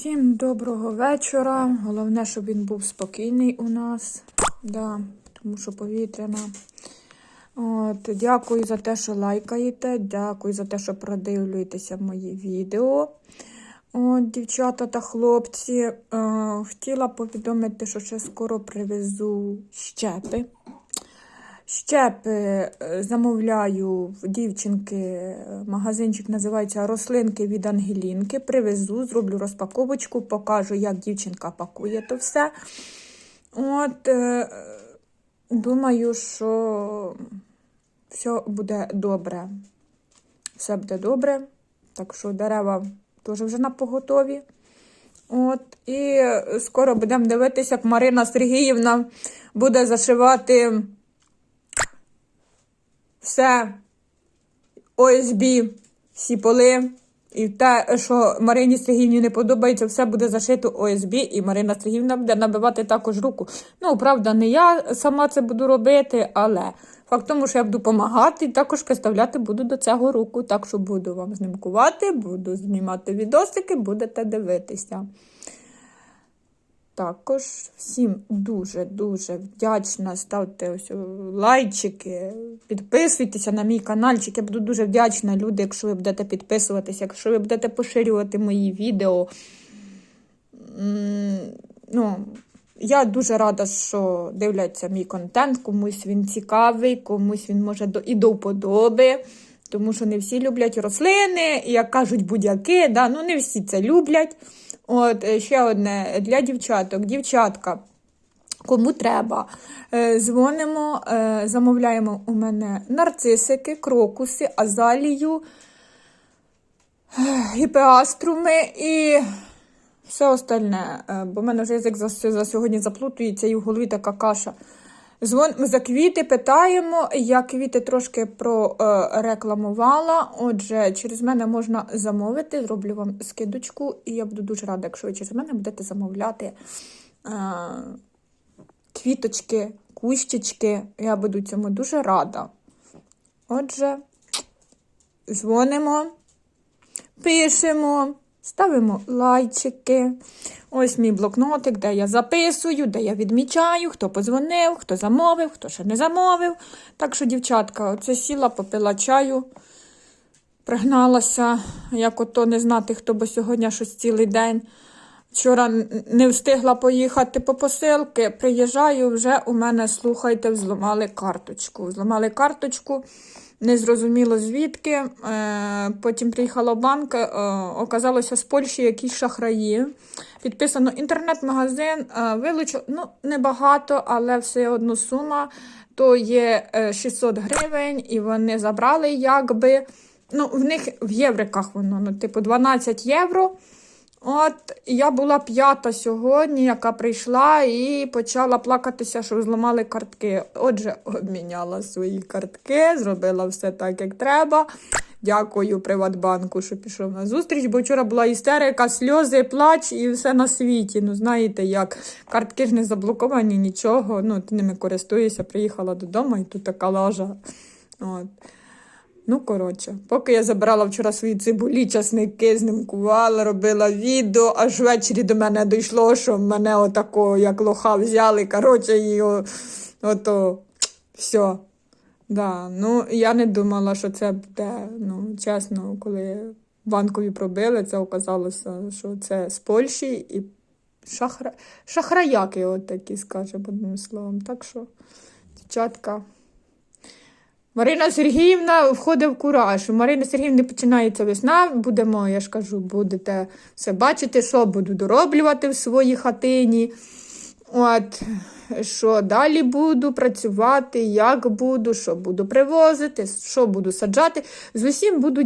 Всім доброго вечора. Головне, щоб він був спокійний у нас. Да, тому що повітряна. От, дякую за те, що лайкаєте. Дякую за те, що продивлюєтеся мої відео. От, дівчата та хлопці. Е, хотіла повідомити, що ще скоро привезу щепи. Щепи е, замовляю в дівчинки. е, Магазинчик називається Рослинки від Ангелінки. Привезу, зроблю розпаковочку, покажу, як дівчинка пакує то все. От, е, думаю, що все буде добре. Все буде добре. Так що дерева теж вже на поготові. От, і скоро будемо дивитися, як Марина Сергіївна буде зашивати все ОСБ, всі поли. І те, що Марині Сергіївні не подобається, все буде зашито ОСБ, і Марина Сергіївна буде набивати також руку. Ну, правда, не я сама це буду робити, але факт тому, що я буду допомагати, і також представляти буду до цього руку. Так що буду вам знімкувати, буду знімати відосики, будете дивитися. Також всім дуже-дуже вдячна. Ставте ось лайчики, підписуйтеся на мій каналчик. Я буду дуже вдячна, люди, якщо ви будете підписуватися, якщо ви будете поширювати мої відео. Ну, я дуже рада, що дивляться мій контент, комусь він цікавий, комусь він може і до вподоби. Тому що не всі люблять рослини, і як кажуть будь-яки, да? ну не всі це люблять. От е, ще одне для дівчаток. Дівчатка, кому треба, е, дзвонимо, е, замовляємо у мене нарцисики, крокуси, азалію, е, гіпеаструми і все остальне. Е, Бо в мене вже язик за сьогодні заплутується і в голові така каша. Дзвон, за квіти питаємо. Я квіти трошки прорекламувала. Отже, через мене можна замовити. Зроблю вам скидочку, і я буду дуже рада, якщо ви через мене будете замовляти е, квіточки, кущички. Я буду цьому дуже рада. Отже, дзвонимо, пишемо. Ставимо лайчики. Ось мій блокнотик, де я записую, де я відмічаю, хто подзвонив, хто замовив, хто ще не замовив. Так що, дівчатка, оце сіла, попила чаю, пригналася, як ото не знати, хто бо сьогодні щось цілий день. Вчора не встигла поїхати по посилки. Приїжджаю, вже у мене, слухайте, взломали карточку. Взломали карточку, незрозуміло звідки. Е, потім приїхала в банк, е, оказалося з Польщі якісь шахраї. Підписано інтернет-магазин, е, вилучу, ну, небагато, але все одно сума. То є е, 600 гривень, і вони забрали якби. Ну, в них в євриках воно, ну, типу, 12 євро. От я була п'ята сьогодні, яка прийшла і почала плакатися, що зламали картки. Отже, обміняла свої картки, зробила все так, як треба. Дякую Приватбанку, що пішов на зустріч, бо вчора була істерика, сльози, плач і все на світі. Ну, знаєте, як картки ж не заблоковані, нічого. Ну, ти ними користуєшся, приїхала додому і тут така лажа. От. Ну, коротше, поки я забирала вчора свої цибулі, часники, знімкувала, робила відео, аж ввечері до мене дійшло, що мене отако, як лоха взяли, коротше, і о- ото все. Да, ну, я не думала, що це буде, ну, чесно, коли банкові пробили, це оказалося, що це з Польщі і шахра... шахраяки, от такі, скажемо одним словом. Так що, дівчатка. Марина Сергіївна входить в кураж. У Марини Сергіївни починається весна. Будемо, я ж кажу, будете все бачити, що буду дороблювати в своїй хатині. От, що далі буду працювати, як буду, що буду привозити, що буду саджати. З усім буду